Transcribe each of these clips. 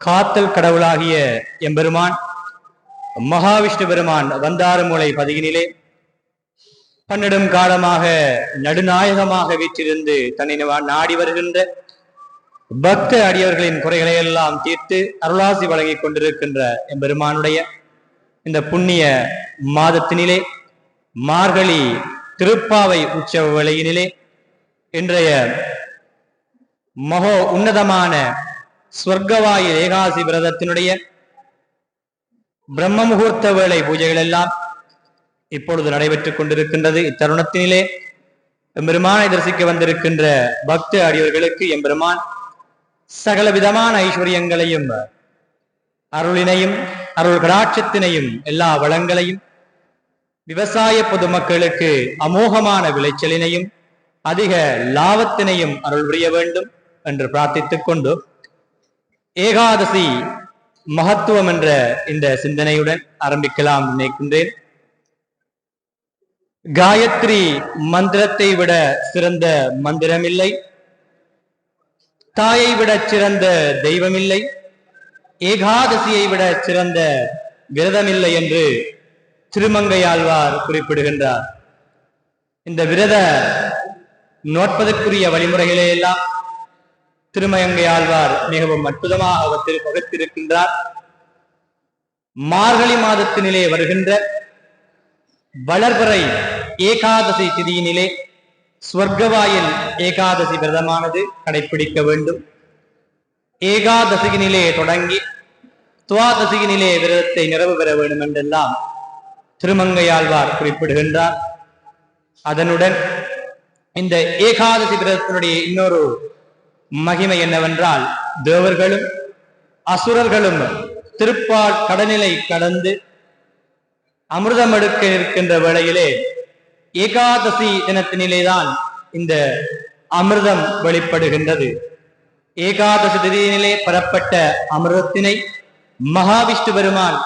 காத்தல் கடவுளாகிய எம்பெருமான் மகாவிஷ்ணு பெருமான் வந்தாரமூலை பதிகினிலே பன்னெடும் காலமாக நடுநாயகமாக வீற்றிருந்து தன்னை நாடி வருகின்ற பக்த அடியவர்களின் குறைகளை எல்லாம் தீர்த்து அருளாசி வழங்கிக் கொண்டிருக்கின்ற எம்பெருமானுடைய இந்த புண்ணிய மாதத்தினிலே மார்கழி திருப்பாவை உற்சவ வேளையினிலே இன்றைய மகோ உன்னதமான ஸ்வர்க்கவாயு ஏகாசி விரதத்தினுடைய பிரம்ம முகூர்த்த வேளை பூஜைகள் எல்லாம் இப்பொழுது நடைபெற்றுக் கொண்டிருக்கின்றது. இத்தருணத்தினிலே எம்பெருமானை தரிசிக்க வந்திருக்கின்ற பக்த அடியவர்களுக்கு எம்பெருமான் சகல விதமான ஐஸ்வர்யங்களையும் அருளினையும் அருள் கடாட்சத்தினையும் எல்லா வளங்களையும் விவசாய பொதுமக்களுக்கு அமோகமான விளைச்சலினையும் அதிக லாபத்தினையும் அருள் புரிய வேண்டும் என்று பிரார்த்தித்துக் கொண்டு ஏகாதசி மகத்துவம் என்ற இந்த சிந்தனையுடன் ஆரம்பிக்கலாம் நினைக்கின்றேன். காயத்ரி மந்திரத்தை விட சிறந்த மந்திரமில்லை. தாயை விட சிறந்த தெய்வமில்லை. ஏகாதசியை விட சிறந்த விரதமில்லை என்று திருமங்கையாழ்வார் குறிப்பிடுகின்றார். இந்த விரத நோட்பதற்குரிய வழிமுறைகளே எல்லாம் திருமயங்கை ஆழ்வார் மிகவும் அற்புதமாக அவற்றில் பகுத்திருக்கின்றார். மார்கழி மாதத்தினிலே வருகின்ற வளர்பறை ஏகாதசி திதியினிலே ஸ்வர்க்கவாயில் ஏகாதசி விரதமானது கடைபிடிக்க வேண்டும். ஏகாதசியினிலே தொடங்கி துவாதசியினிலே விரதத்தை நிறைவு பெற வேண்டும் என்றெல்லாம் திருமங்கையாழ்வார் குறிப்பிடுகின்றார். அதனுடன் இந்த ஏகாதசி விரதத்தினுடைய இன்னொரு மகிமை என்னவென்றால் தேவர்களும் அசுரர்களும் திருப்பால் கடனிலை கடந்து அமிர்தம் எடுக்க இருக்கின்ற வேளையிலே ஏகாதசி தினத்தினிலேதான் இந்த அமிர்தம் வெளிப்படுகின்றது. ஏகாதசி திதியினிலே பெறப்பட்ட அமிர்தத்தினை மகாவிஷ்ணு பெருமான்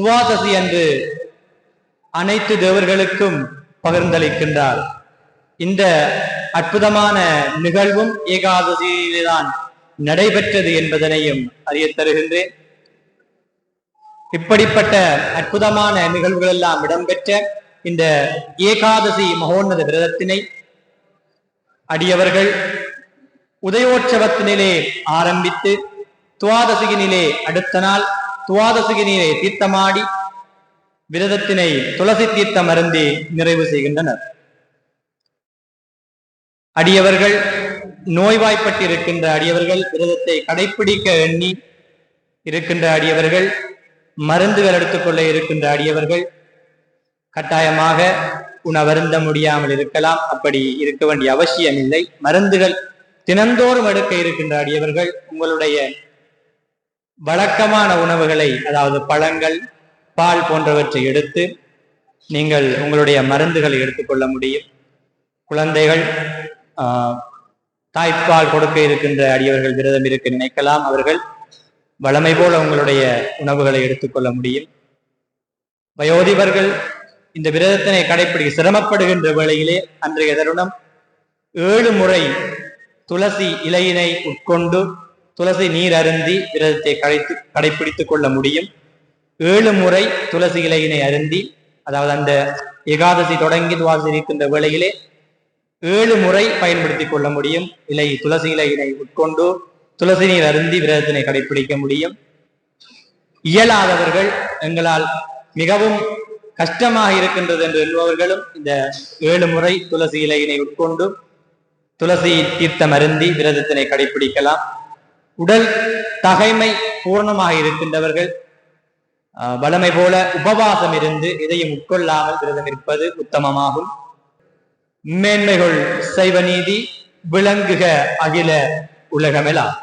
துவாதசி அன்று அனைத்து தேவர்களுக்கும் பகிர்ந்தளிக்கின்றார். இந்த அற்புதமான நிகழ்வும் ஏகாதசியில்தான் நடைபெற்றது என்பதனையும் அறிய தருகின்றேன். இப்படிப்பட்ட அற்புதமான நிகழ்வுகள் எல்லாம் இடம்பெற்ற இந்த ஏகாதசி மகோன்னத விரதத்தினை அடியவர்கள் உதயோற்சவத்தினிலே ஆரம்பித்து துவாதசியினிலே அடுத்த நாள் துவாதசியினிலே தீர்த்தமாடி விரதத்தினை துளசி தீர்த்தம் அருந்தி நிறைவு செய்கின்றனர். அடியவர்கள் நோய்வாய்ப்பட்டிருக்கின்ற அடியவர்கள் விரதத்தை கடைப்பிடிக்க எண்ணி இருக்கின்ற அடியவர்கள் மருந்துகள் எடுத்துக்கொள்ள இருக்கின்ற அடியவர்கள் கட்டாயமாக உணவருந்த முடியாமல் இருக்கலாம். அப்படி இருக்க வேண்டிய அவசியம் இல்லை மருந்துகள் தினந்தோறும் எடுக்க இருக்கின்ற அடியவர்கள் உங்களுடைய வழக்கமான உணவுகளை அதாவது பழங்கள் பால் போன்றவற்றை எடுத்து நீங்கள் உங்களுடைய மருந்துகளை எடுத்துக்கொள்ள முடியும். குழந்தைகள் தாய்ப்பால் கொடுக்க இருக்கின்ற அடியவர்கள் விரதம் இருக்க நினைக்கலாம் அவர்கள். வளமை போல உங்களுடைய உணவுகளை எடுத்துக்கொள்ள முடியும். வயோதிபர்கள் இந்த விரதத்தினை கடைப்பிடி சிரமப்படுகின்ற வேளையிலே அன்றைய தருணம் ஏழு முறை துளசி இலையினை உட்கொண்டு துளசி நீர் அருந்தி விரதத்தை கடைத்து கடைபிடித்துக் கொள்ள முடியும். ஏழு முறை துளசி இலையினை அருந்தி அதாவது அந்த ஏகாதசி தொடங்கி துவாசி இருக்கின்ற வேளையிலே ஏழு முறை பயன்படுத்திக் கொள்ள முடியும். இலை துளசி இலையினை உட்கொண்டு துளசி நீர் அருந்தி விரதத்தினை கடைபிடிக்க முடியும். இயலாதவர்கள் எங்களால் மிகவும் கஷ்டமாக இருக்கின்றது என்று எண்ணுபவர்களும் இந்த ஏழு முறை துளசி இலையினை உட்கொண்டு துளசி தீர்த்தம் அருந்தி விரதத்தினை கடைபிடிக்கலாம் உடல் தகைமை பூர்ணமாக இருக்கின்றவர்கள் ஆஹ், போல உபவாசம் இருந்து இதையும் உட்கொள்ளாமல் விரதம் இருப்பது உத்தமமாகும். மேன்மைகள் சைவ நீதி விளங்குக அகில உலகமெல்லாம்